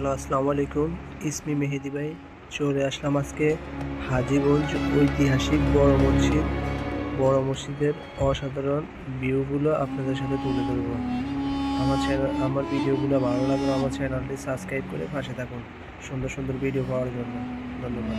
Hello, আসসালামু আলাইকুম। ইসমি মেহেদি ভাই, চলে আসলাম আজকে হাজিগঞ্জ ঐতিহাসিক বড় মসজিদ। বড় মসজিদের অসাধারণ ভিউগুলো আপনাদের সাথে তুলে ধরবো। আমার চ্যানেল আমার ভিডিওগুলো ভালো লাগলে আমার চ্যানেলটি সাবস্ক্রাইব করে পাশে থাকুন। সুন্দর সুন্দর ভিডিও পাওয়ার জন্য। ধন্যবাদ।